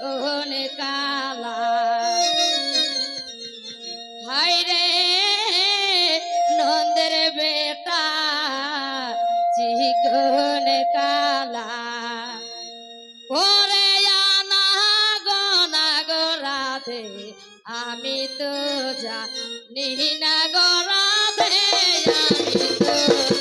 চোহন কালা। হাই রে, নন্দের বেটা চিকন কালা। করে আনা গনা গরাধে আমি তো যা না গরাধে আমি তো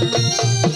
Música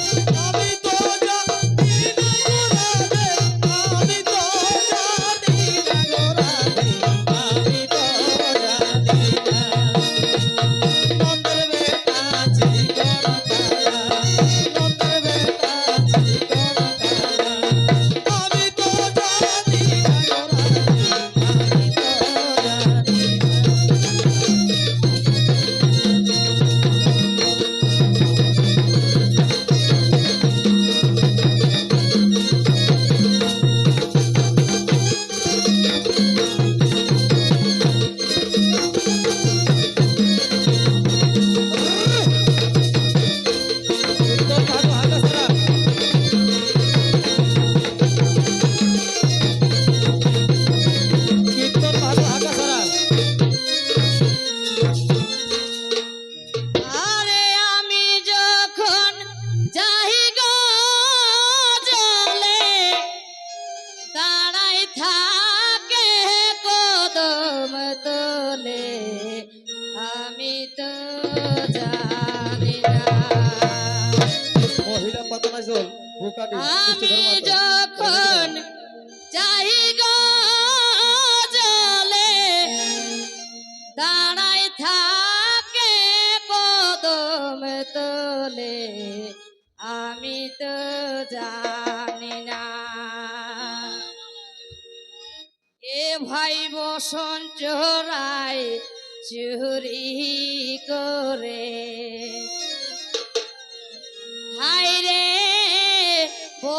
আমি যখন যাই গলে দাঁড়াই থাকে কদম আমি তো জানি না। এ ভাই বসন চোরাই চুরি করে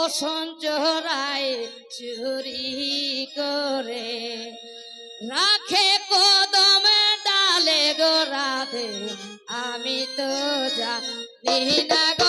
বসন চোরায় চুরি করে। রাখে কদমে ডালে গোরাধে আমি তো যা না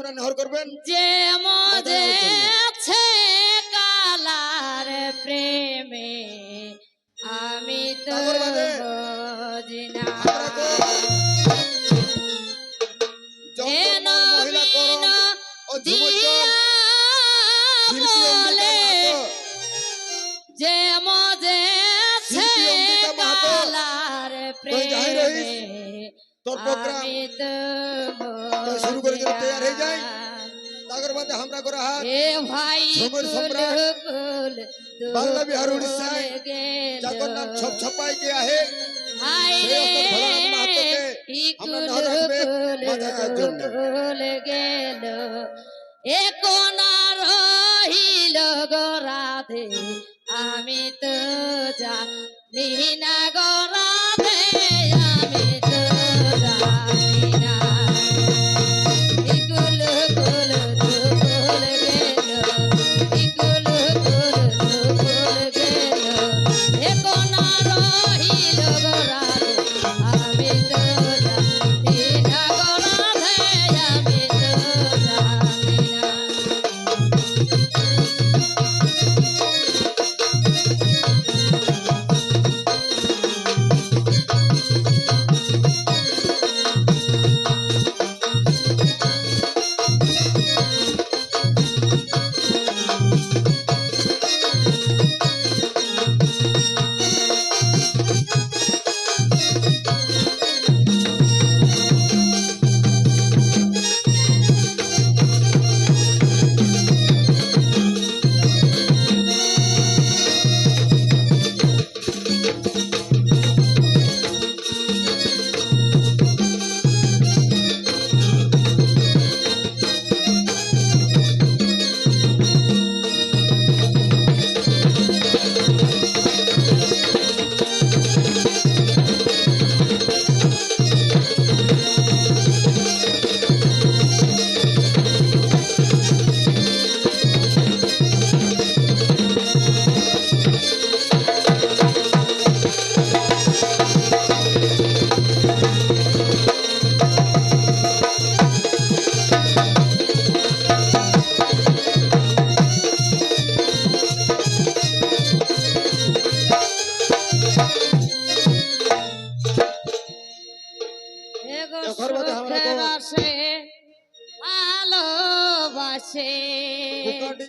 আমরা নেহর করবেন? যে কালার প্রেমে আমি তো মহিলা ও শিল্পী তোর প্রোগ্রাম তো শুরু করে দিলে তৈয়ার হয়ে যায়। তাগর বাদে আমরা করে হাত এ ভাই ঝুমুর সম্রাট, বাংলা বিহার উড়িষ্যায়। জগন্নাথ ছপ ছপাই কে আহে হায় রে, অন্তর ভোলানাথ মাহাতোকে ই আমরা কুল নাম রাখবে কুল বাজানোর জন্য। দুল গেল। এ কোনা রহিল গো রাধে আমি তো জানি না গো রাধে